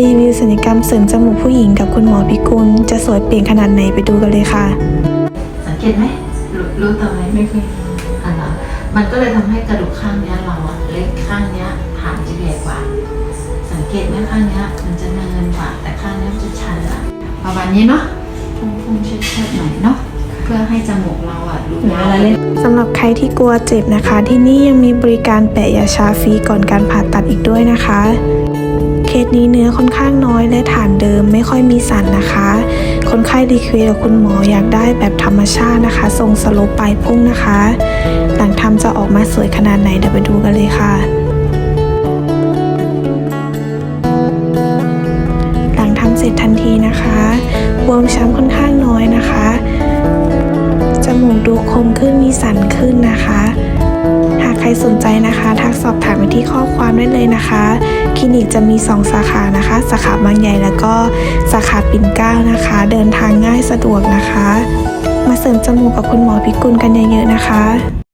รีวิวศัลยกรรมเสริมจมูกผู้หญิงกับคุณหมอพิกุล จะสวยเปลี่ยนขนาดไหนไปดูกันเลยค่ะ สังเกตไหมรู้รู้ตัวไหมไม่เคยอะเหรอมันก็เลยทำให้กระดูกข้างเนี้ยเราอะเล็กข้างเนี้ยฐานจะใหญ่กว่า สังเกตไหมข้างเนี้ยมันจะเนินกว่า แต่ข้างเนี้ยมันจะชันอะประมาณนี้เนาะพุ่งๆเชิดๆหน่อยเนาะเพื่อให้จมูกเราอะดูยาวสำหรับใครที่กลัวเจ็บนะคะ ที่นี่ยังมีบริการแปะยาชาฟรีก่อนการผ่าตัดอีกด้วยนะคะเค สนี้เนื้อค่อนข้างน้อยและฐานเดิมไม่ค่อยมีสันนะคะ คนไข้รีเควสกับคุณหมออยากได้แบบธรรมชาตินะคะ ทรงสโลปปลายพุ่งนะคะ หลังทำจะออกมาสวยขนาดไหนเดี๋ยวไปดูกันเลยค่ะหลังทำเสร็จทันทีนะคะบวมช้ำค่อนข้างน้อยนะคะ จมูกดูคมขึ้นมีสันขึ้นนะคะ หากใครสนใจนะคะ ทักสอบถามไปที่ข้อความได้เลยนะคะ ลินิกจะมี 2 สาขานะคะ สาขาบางใหญ่แล้วก็สาขาปิ่นเกล้านะคะ เดินทางง่ายสะดวกนะคะ มาเสริมจมูกกับคุณหมอพิกุลกันเยอะๆนะคะ